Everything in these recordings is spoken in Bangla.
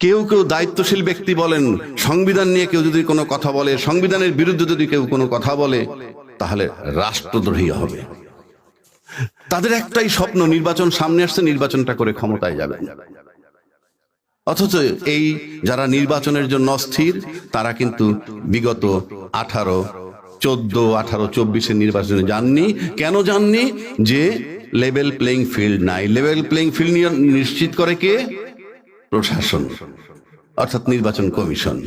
কেউ কেউ দায়িত্বশীল ব্যক্তি বলেন, সংবিধান নিয়ে কেউ যদি কোনো কথা বলে, সংবিধানের বিরুদ্ধে যদি কেউ কোনো কথা বলে, তাহলে রাষ্ট্রদ্রোহী হবে। তাদের একটাই স্বপ্ন, নির্বাচন সামনে আসছে, নির্বাচনটা করে ক্ষমতায় যাবে অথচ এই যারা নির্বাচনের জন্য অস্থির, তারা কিন্তু বিগত আঠারো, চোদ্দ, আঠারো, চব্বিশের নির্বাচনে যাননি। কেন যাননি? যে লেভেল প্লেইং ফিল্ড নাই। লেভেল প্লেইং ফিল্ড নিশ্চিত করে কে? প্রশাসন, অর্থাৎ নির্বাচন কমিশন।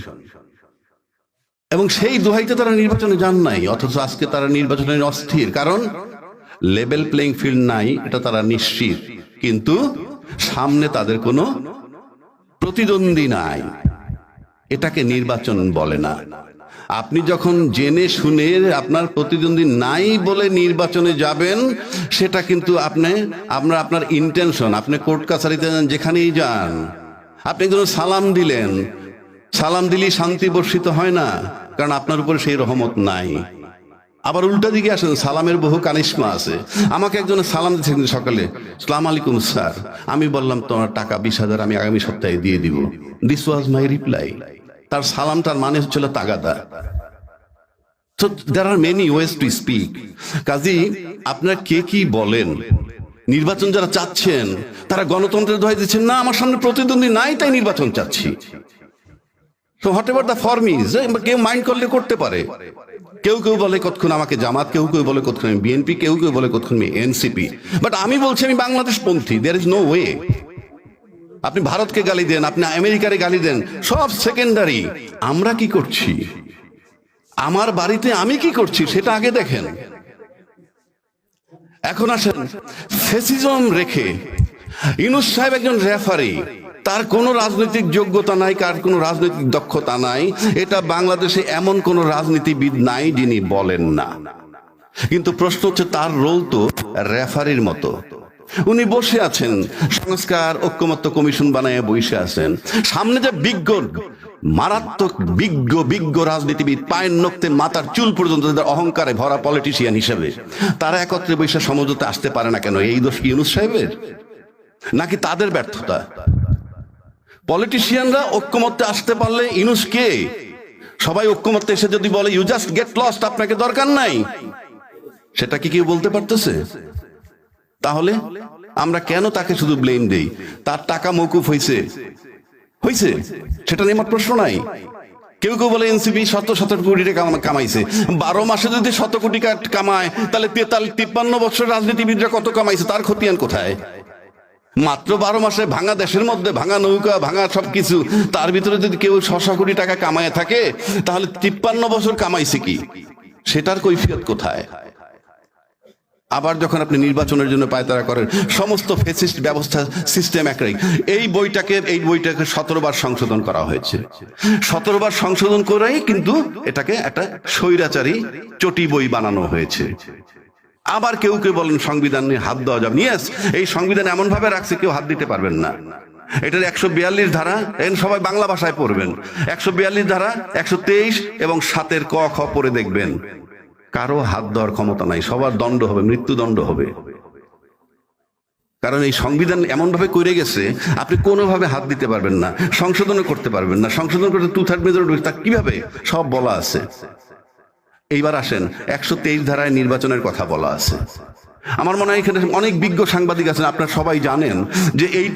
এবং সেই দোহাইতে তারা নির্বাচনে যান নাই, অথচ আজকে তারা নির্বাচনে অস্থির। কারণ লেভেল প্লেইং ফিল্ড নাই, এটা তারা নিশ্চিত। কিন্তু সামনে তাদের কোনো প্রতিদ্বন্দ্বী নাই। এটাকে নির্বাচন বলে না। আপনি যখন জেনে শুনে আপনার প্রতিদ্বন্দ্বী নাই বলে নির্বাচনে যাবেন, সেটা কিন্তু আপনি, আপনার আপনার ইন্টেনশন আপনি কোর্ট কাছারিতে যান যেখানেই যান আপনি একজন সালাম দিলেন। সালাম দিলেই শান্তি বর্ষিত হয় না, কারণ আপনার উপরে সেই রহমত নাই। আবার উল্টা দিকে আসেন, সালামের বহু কানিসমা আছে। আমাকে একজন সালাম দিচ্ছে সকালে, সালাম আলাইকুম স্যার, আমি বললাম তোমার টাকা বিশ হাজার আমি আগামী সপ্তাহে দিয়ে দিব। দিস ওয়াজ মাই রিপ্লাই তার সালামটার মানে হচ্ছিল তাগাদা। তো there are many ways to speak Kazi, আপনারা কে কি বলেন? নির্বাচন যারা চাচ্ছেন, তারা গণতন্ত্রের দোহাই দিচ্ছেন, না, আমার সামনে প্রতিদ্বন্দ্বী নাই, তাই নির্বাচন চাচ্ছি। তো whatever the form is কেউ মাইন্ড করলে করতে পারে। কেউ কেউ বলে কতক্ষণ আমাকে জামাত, কেউ কেউ বলে কতক্ষণ আমি বিএনপি কেউ কেউ বলে কতক্ষণ আমি এনসিপি বাট আমি বলছি, আমি বাংলাদেশ পন্থী দেয়ার ইজ নো ওয়ে আপনি ভারতকে গালি দেন, আপনি আমেরিকারে গালি দেন, সব সেকেন্ডারি আমরা কি করছি? আমার বাড়িতে আমি কি করছি, সেটা আগে দেখেন। এখন আসেন, ফেসিজম রেখে ইউনুস সাহেব একজন রেফারি, তার কোনো রাজনৈতিক যোগ্যতা নাই, কার কোনো রাজনৈতিক দক্ষতা নাই, এটা বাংলাদেশে এমন কোনো রাজনীতিবিদ নাই যিনি বলেন না। কিন্তু প্রশ্ন হচ্ছে, তার রোল তো রেফারির মতো। উনি বসে আছেন, সংস্কার, ঐক্যমত্য কমিশন বানায় বসে আছেন। সামনে যে বিজ্ঞ মারাত্মক বিজ্ঞ বিজ্ঞ রাজনীতিবিদ পায়ের নক্তে মাথার চুল পর্যন্ত তাদের অহংকারে ভরা পলিটিশিয়ান হিসেবে। তারা একত্রে বসে সমঝোতে আসতে পারে না কেন? এই দোষ ইউনুস সাহেবের? নাকি তাদের ব্যর্থতা? পলিটিশিয়ানরা ঐক্যমত্যে আসতে পারলে ইনুস কে? সবাই ঐক্যমত্যে এসে যদি বলে ইউ জাস্ট গেট লস্ট আপনাকে দরকার নাই। সেটা কি কেউ বলতে পারতেছে? তাহলে আমরা কেন তাকে শুধু ব্লেম দেই? তার টাকা মৌকুফ হয়েছে হয়েছে সেটা নিয়ে আমার প্রশ্ন নাই। কেউ কেউ বলে এনসিপি শত শত কোটি টাকা কামাইছে। বারো মাসে যদি শত কোটি কামায়, তাহলে তেতাল তিপ্পান্ন বছর রাজনীতিবিদরা কত কামাইছে, তার খতিয়ান কোথায়? মাত্র বারো মাসে ভাঙা দেশের মধ্যে, ভাঙা নৌকা, ভাঙা সবকিছু, তার ভিতরে যদি কেউ ছশো কোটি টাকা কামায় থাকে, তাহলে তিপ্পান্ন বছর কামাইছে কি? সেটার কৈফিয়ত কোথায়? আবার যখন আপনি নির্বাচনের জন্য পায়তারা করেন, সমস্ত ফেসিস্ট ব্যবস্থা সিস্টেম একটাই। এই বইটাকে এই বইটাকে সতেরো বার সংশোধন করা হয়েছে। সতেরো বার সংশোধন করেই কিন্তু এটাকে একটা স্বৈরাচারী চটি বই বানানো হয়েছে। আবার কেউ কেউ বলেন, সংবিধান নিয়ে হাত দেওয়া যাবে। ইয়েস এই সংবিধান এমন ভাবে রাখছে, কেউ হাত দিতে পারবেন না। এটার একশো বিয়াল্লিশ ধারা, এন সবাই বাংলা ভাষায় পড়বেন। একশো বিয়াল্লিশ ধারা, একশো তেইশ এবং সাতের ক, খ পড়ে দেখবেন। কারও হাত দেওয়ার ক্ষমতা নাই, সবার দণ্ড হবে, মৃত্যুদণ্ড হবে। কারণ এই সংবিধান এমন ভাবে করে গেছে, আপনি কোনোভাবে হাত দিতে পারবেন না, সংশোধনও করতে পারবেন না, সংশোধন করতে টু থার্ড মেজরিটি তা কীভাবে? সব বলা আছে। এইবার আসেন, একশো তেইশ ধারায় নির্বাচনের কথা বলা আছে। আমার মনে হয় এখানে অনেক বিজ্ঞ সাংবাদিক আছেন, আপনারা সবাই জানেন যে এই